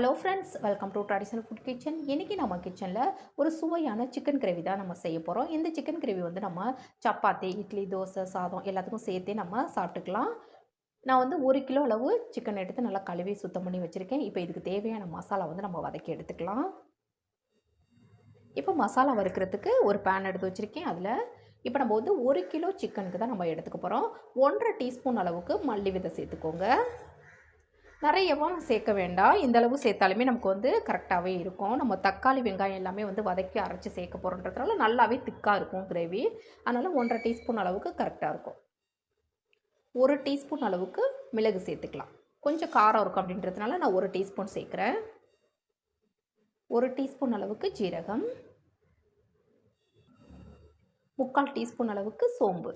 Hello friends welcome to traditional food kitchen இன்றைக்கி நம்ம கிச்சனில் ஒரு சுவையான சிக்கன் கிரேவி தான் நம்ம செய்ய போகிறோம் இந்த சிக்கன் கிரேவி வந்து நம்ம சப்பாத்தி இட்லி தோசை சாதம் எல்லாத்துக்கும் சேர்த்தே நம்ம சாப்பிட்டுக்கலாம். நான் வந்து ஒரு கிலோ அளவு சிக்கன் எடுத்து நல்லா கழுவி சுத்தம் பண்ணி வச்சுருக்கேன். இப்போ இதுக்கு தேவையான மசாலா வந்து நம்ம வதக்கி எடுத்துக்கலாம். இப்போ மசாலா வறுக்கிறதுக்கு ஒரு பேன் எடுத்து வச்சுருக்கேன். அதில் இப்போ நம்ம வந்து ஒரு கிலோ சிக்கனுக்கு தான் நம்ம எடுத்துக்க போகிறோம் ஒன்றரை டீஸ்பூன் அளவுக்கு மல்லி விதை சேர்த்துக்கோங்க. நிறையவும் சேர்க்க வேண்டாம். இந்த அளவு சேர்த்தாலுமே நமக்கு வந்து கரெக்டாகவே இருக்கும். நம்ம தக்காளி வெங்காயம் எல்லாமே வந்து வதக்கி அரைச்சி சேர்க்க போகிறோன்றதுனால நல்லாவே திக்காக இருக்கும் கிரேவி. அதனால் ஒன்றரை டீஸ்பூன் அளவுக்கு கரெக்டாக இருக்கும். ஒரு டீஸ்பூன் அளவுக்கு மிளகு சேர்த்துக்கலாம். கொஞ்சம் காரம் இருக்கும் அப்படின்றதுனால நான் ஒரு டீஸ்பூன் சேர்க்குறேன். ஒரு டீஸ்பூன் அளவுக்கு ஜீரகம். முக்கால் டீஸ்பூன் அளவுக்கு சோம்பு.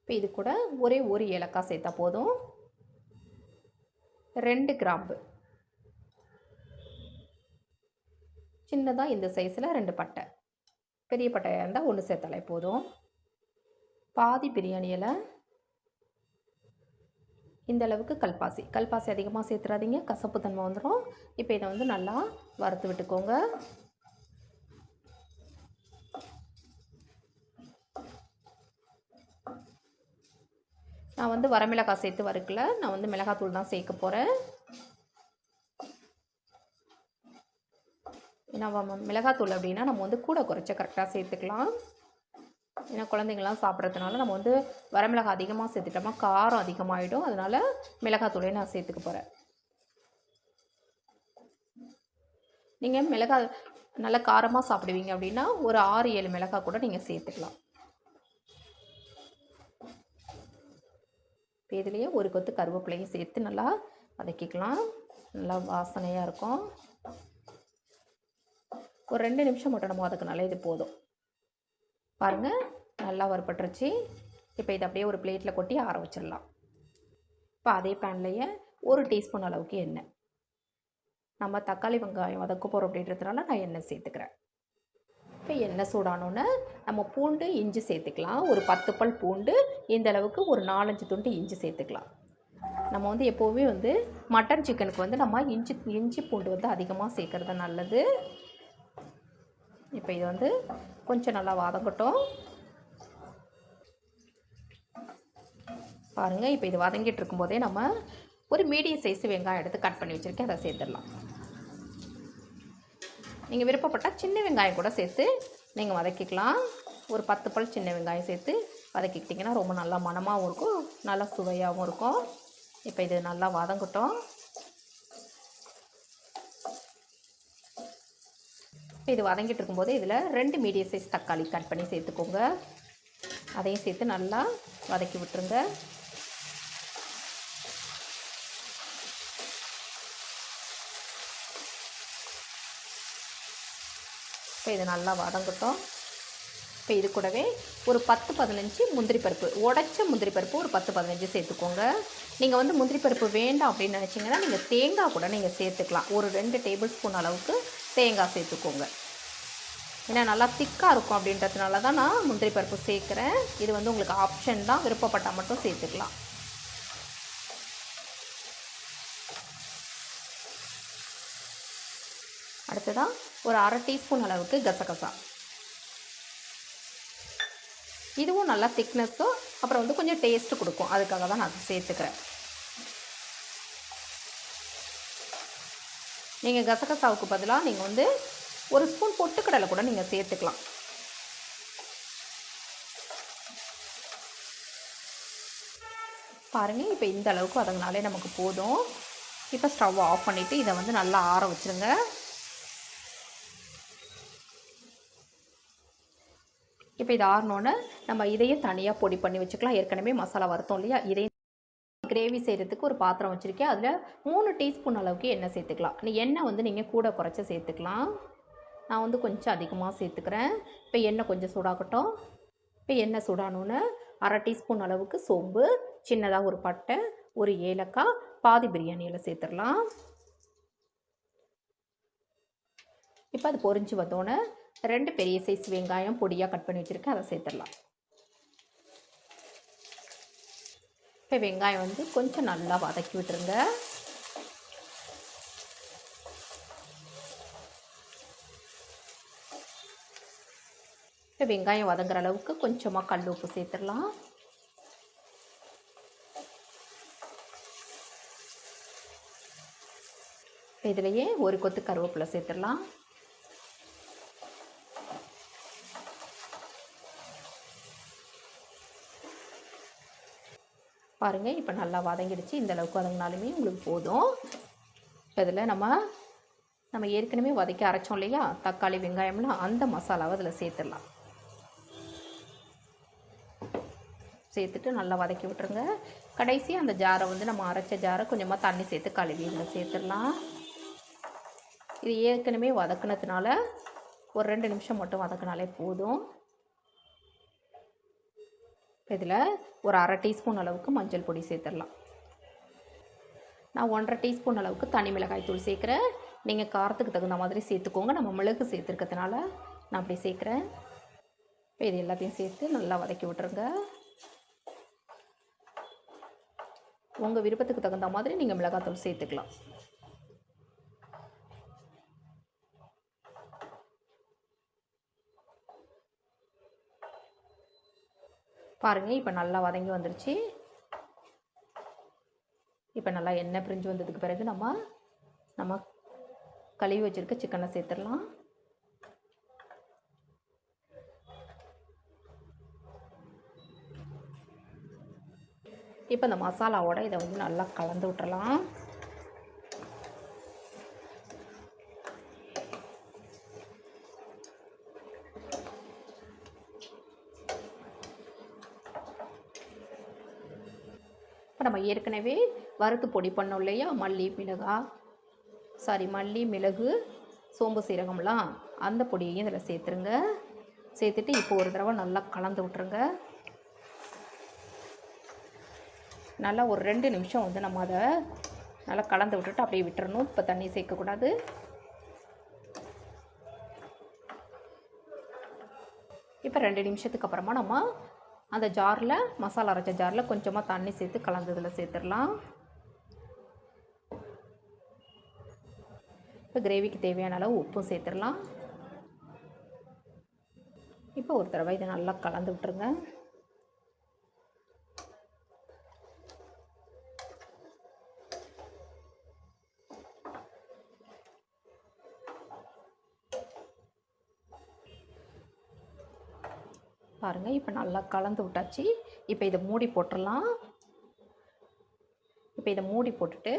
இப்போ இது கூட ஒரே ஒரு ஏலக்காய் சேர்த்தா போதும். ரெண்டு கிராம்பு. சின்னதாக இந்த சைஸில் ரெண்டு பட்டை. பெரிய பட்டையாக இருந்தால் ஒன்று சேர்த்தாலே போதும். பாதி பிரியாணி இலை. இந்த அளவுக்கு கல்பாசி. கல்பாசி அதிகமாக சேர்த்துறாதீங்க. கசப்பு தன்மை வந்துடும் இப்போ இதை வந்து நல்லா வறுத்து விட்டுக்கோங்க. நான் வந்து வரமிளகாய் சேர்த்து வறுக்கல. நான் வந்து மிளகாத்தூள் தான் சேர்க்க போகிறேன் ஏன்னா மிளகாத்தூள் அப்படின்னா நம்ம வந்து கூட குறைச்ச கரெக்டாக சேர்த்துக்கலாம். ஏன்னா குழந்தைங்களாம் சாப்பிட்றதுனால நம்ம வந்து வரமிளகாய் அதிகமாக சேர்த்துட்டோமா காரம் அதிகமாகிடும் அதனால் மிளகாத்தூளே நான் சேர்த்துக்க போகிறேன் நீங்கள் மிளகாய் நல்லா காரமாக சாப்பிடுவீங்க அப்படின்னா ஒரு ஆறு ஏழு மிளகாய் கூட நீங்கள் சேர்த்துக்கலாம். இப்போ இதுலேயே ஒரு கொத்து கருவேப்பிலையும் சேர்த்து நல்லா வதக்கிக்கலாம். நல்லா வாசனையாக இருக்கும். ஒரு ரெண்டு நிமிஷம் மட்டும் நம்ம வதக்கினாலே இது போதும். பாருங்கள் நல்லா வறுபட்டுருச்சு. இப்போ இதை அப்படியே ஒரு பிளேட்டில் கொட்டி ஆற வச்சிடலாம். இப்போ அதே பேன்லேயே ஒரு டீஸ்பூன் அளவுக்கு எண்ணெய். நம்ம தக்காளி வெங்காயம் வதக்க போகிறோம் அப்படின்றதுனால நான் எண்ணெய் சேர்த்துக்கிறேன். இப்போ எண்ணெய் சூடானோன்னே நம்ம பூண்டு இஞ்சி சேர்த்துக்கலாம். ஒரு பத்து பல் பூண்டு இந்த அளவுக்கு ஒரு நாலஞ்சு துண்டு இஞ்சி சேர்த்துக்கலாம். நம்ம வந்து எப்போவுமே வந்து மட்டன் சிக்கனுக்கு வந்து நம்ம இஞ்சி இஞ்சி பூண்டு வந்து அதிகமாக சேர்க்குறது நல்லது. இப்போ இது வந்து கொஞ்சம் நல்லா வதங்கட்டும். பாருங்கள் இப்போ இது வதங்கிட்டு இருக்கும்போதே நம்ம ஒரு மீடியம் சைஸ் வெங்காயம் எடுத்து கட் பண்ணி வச்சுருக்கேன். அதை சேர்த்துடலாம். நீங்கள் விருப்பப்பட்டால் சின்ன வெங்காயம் கூட சேர்த்து நீங்கள் வதக்கிக்கலாம். ஒரு பத்து பல் சின்ன வெங்காயம் சேர்த்து வதக்கிக்கிட்டிங்கன்னா ரொம்ப நல்லா மணமாகவும் இருக்கும் நல்லா சுவையாகவும் இருக்கும். இப்போ இது நல்லா வதங்கட்டும். இது வதங்கிட்டு இருக்கும்போது இதில் ரெண்டு மீடியம் சைஸ் தக்காளி கட் பண்ணி சேர்த்துக்கோங்க. அதையும் சேர்த்து நல்லா வதக்கி விட்டுருங்க. இப்போ இது நல்லா வதங்கட்டும். இப்போ இது கூடவே ஒரு பத்து பதினஞ்சு முந்திரி பருப்பு. உடச்ச முந்திரி பருப்பு ஒரு பத்து பதினஞ்சு சேர்த்துக்கோங்க. நீங்கள் வந்து முந்திரி பருப்பு வேண்டாம் அப்படின்னு நினச்சிங்கன்னா நீங்கள் தேங்காய் கூட நீங்கள் சேர்த்துக்கலாம். ஒரு ரெண்டு டேபிள் ஸ்பூன் அளவுக்கு தேங்காய் சேர்த்துக்கோங்க. ஏன்னா நல்லா திக்காக இருக்கும் அப்படின்றதுனால தான் நான் முந்திரி பருப்பு சேர்க்குறேன். இது வந்து உங்களுக்கு ஆப்ஷன் தான். விருப்பப்பட்டால் மட்டும் சேர்த்துக்கலாம். அடுத்ததாக ஒரு அரை டீஸ்பூன் அளவுக்கு கசகசா. இதுவும் நல்லா திக்னஸ்ஸும் அப்புறம் வந்து கொஞ்சம் டேஸ்ட்டு கொடுக்கும். அதுக்காக தான் நான் சேர்த்துக்கிறேன். நீங்கள் கசகசாவுக்கு பதிலாக நீங்கள் வந்து ஒரு ஸ்பூன் பொட்டுக்கடலை கூட நீங்கள் சேர்த்துக்கலாம். பாருங்கள் இப்போ இந்த அளவுக்கு வதங்கினாலே நமக்கு போதும். இப்போ ஸ்டவ் ஆஃப் பண்ணிவிட்டு இதை வந்து நல்லா ஆற வச்சுருங்க. இப்போ இது ஆறினோன்னே நம்ம இதையும் தனியாக பொடி பண்ணி வச்சுக்கலாம். ஏற்கனவே மசாலா வறுத்தோம் இல்லையா? இதையும் கிரேவி செய்கிறதுக்கு ஒரு பாத்திரம் வச்சுருக்கேன். அதில் மூணு டீஸ்பூன் அளவுக்கு எண்ணெய் சேர்த்துக்கலாம். நீ எண்ணெய் வந்து நீங்கள் கூட குறைச்சி சேர்த்துக்கலாம். நான் வந்து கொஞ்சம் அதிகமாக சேர்த்துக்கிறேன். இப்போ எண்ணெய் கொஞ்சம் சூடாகட்டும். இப்போ எண்ணெய் சூடானோன்னு அரை டீஸ்பூன் அளவுக்கு சோம்பு சின்னதாக ஒரு பட்டை ஒரு ஏலக்காய் பாதி பிரியாணியில் சேர்த்துடலாம். இப்போ அது பொரிஞ்சு வந்தோன்னே ரெண்டு பெரிய சைஸ் வெங்காயம் பொடியாக கட் பண்ணி வச்சுருக்கேன். அதை சேர்த்துடலாம். இப்போ வெங்காயம் வந்து கொஞ்சம் நல்லா வதக்கி விட்டுருங்க. இப்போ வெங்காயம் வதங்குற அளவுக்கு கொஞ்சமாக கல் உப்பு சேர்த்துடலாம். இதுலேயே ஒரு கொத்து கருவேப்பிலை சேர்த்துடலாம். பாருங்கள் இப்போ நல்லா வதங்கிடுச்சு. இந்த அளவுக்கு வதங்கினாலுமே உங்களுக்கு போதும். இப்போ இதில் நம்ம நம்ம ஏற்கனவே வதக்கி அரைச்சோம் இல்லையா? தக்காளி வெங்காயம்லாம் அந்த மசாலாவை அதில் சேர்த்துடலாம். சேர்த்துட்டு நல்லா வதக்கி விட்டுருங்க. கடைசி அந்த ஜாரை வந்து நம்ம அரைச்ச ஜாரை கொஞ்சமாக தண்ணி சேர்த்து கழுவி இதில் சேர்த்துடலாம். இது ஏற்கனவே வதக்குனதுனால ஒரு ரெண்டு நிமிஷம் மட்டும் வதக்கினாலே போதும். இதில் ஒரு அரை டீஸ்பூன் அளவுக்கு மஞ்சள் பொடி சேர்த்துடலாம். நான் ஒன்றரை டீஸ்பூன் அளவுக்கு தனி மிளகாய் தூள் சேர்க்குறேன். நீங்கள் காரத்துக்கு தகுந்த மாதிரி சேர்த்துக்கோங்க. நம்ம மிளகு சேர்த்துருக்கிறதுனால நான் அப்படி சேர்க்குறேன். இப்போ இது எல்லாத்தையும் சேர்த்து நல்லா வதக்கி விட்டுருங்க. உங்கள் விருப்பத்துக்கு தகுந்த மாதிரி நீங்கள் மிளகாத்தூள் சேர்த்துக்கலாம். பாருங்கள் இப்போ நல்லா வதங்கி வந்துருச்சு. இப்போ நல்லா எண்ணெய் பிரிஞ்சு வந்ததுக்கு பிறகு நம்ம நம்ம கழுவி வச்சுருக்க சிக்கனை சேர்த்துடலாம். இப்போ இந்த மசாலாவோட இதை வந்து நல்லா கலந்து விட்டுறலாம். இப்போ நம்ம ஏற்கனவே வறுத்து பொடி பண்ணோம் இல்லையா? மல்லி மிளகா. சாரி மல்லி மிளகு சோம்பு சீரகம்லாம். அந்த பொடியையும் இதில் சேர்த்துருங்க. சேர்த்துட்டு இப்போ ஒரு தடவை நல்லா கலந்து விட்ருங்க நல்லா ஒரு ரெண்டு நிமிஷம் வந்து நம்ம அதை நல்லா கலந்து விட்டுட்டு அப்படியே விட்டுறணும். இப்போ தண்ணி சேர்க்கக்கூடாது. இப்போ ரெண்டு நிமிஷத்துக்கு அப்புறமா நம்ம அந்த ஜாரில் மசாலா அரைச்ச ஜாரில் கொஞ்சமாக தண்ணி சேர்த்து கலந்ததில் சேர்த்துடலாம். இப்போ கிரேவிக்கு தேவையான அளவு உப்பும் சேர்த்துடலாம். இப்போ ஒரு தடவை இதை நல்லா கலந்து விட்டுருங்க. பாருங்கள் இப்போ நல்லா கலந்து விட்டாச்சு. இப்போ இதை மூடி போட்டுடலாம் இப்போ இதை மூடி போட்டுட்டு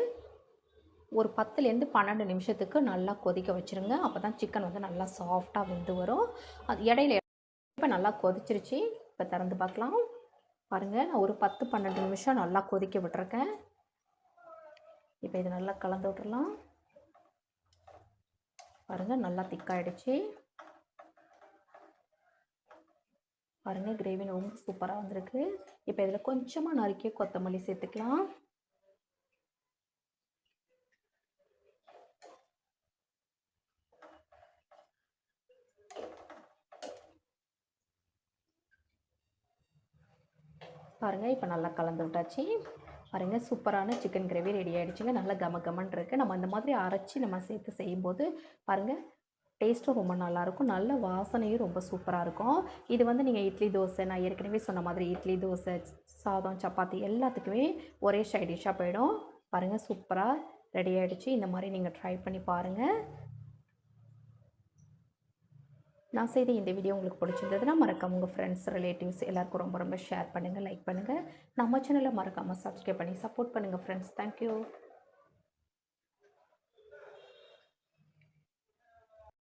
ஒரு பத்துலேருந்து பன்னெண்டு நிமிஷத்துக்கு நல்லா கொதிக்க வச்சுருங்க. அப்போ தான் சிக்கன் வந்து நல்லா சாஃப்டாக வெந்து வரும். அது இடையில இப்போ நல்லா கொதிச்சிருச்சு. இப்போ திறந்து பார்க்கலாம். பாருங்கள் நான் ஒரு பத்து பன்னெண்டு நிமிஷம் நல்லா கொதிக்க விட்டுருக்கேன். இப்போ இது நல்லா கலந்து விட்றலாம் பாருங்கள் நல்லா திக்காயிடுச்சு பாருங்கள் கிரேவி ரொம்ப சூப்பராக வந்திருக்கு. இப்போ இதில் கொஞ்சமாக நறுக்கிய கொத்தமல்லி சேர்த்துக்கலாம். பாருங்கள் இப்போ நல்லா கலந்து விட்டாச்சு. பாருங்கள் சூப்பரான சிக்கன் கிரேவி ரெடி ஆகிடுச்சுங்க நல்லா கம கமன் இருக்குது நம்ம இந்த மாதிரி அரைச்சி நம்ம சேர்த்து செய்யும்போது பாருங்கள் டேஸ்ட்டும் ரொம்ப நல்லாயிருக்கும். நல்ல வாசனையும் ரொம்ப சூப்பராக இருக்கும். இது வந்து நீங்கள் இட்லி தோசை நான் ஏற்கனவே சொன்ன மாதிரி இட்லி தோசை சாதம் சப்பாத்தி எல்லாத்துக்குமே ஒரே சைட் டிஷ்ஷாக போயிடும். பாருங்கள் சூப்பராக ரெடி ஆகிடுச்சு இந்த மாதிரி நீங்கள் ட்ரை பண்ணி பாருங்கள் நான் செய்த இந்த வீடியோ உங்களுக்கு பிடிச்சிருந்ததுன்னா மறக்காம உங்கள் ஃப்ரெண்ட்ஸ் ரிலேட்டிவ்ஸ் எல்லாருக்கும் ரொம்ப ரொம்ப ஷேர் பண்ணுங்கள் லைக் பண்ணுங்கள் நம்ம சேனலை மறக்காமல் சப்ஸ்கிரைப் பண்ணி சப்போர்ட் பண்ணுங்கள் ஃப்ரெண்ட்ஸ் தேங்க்யூ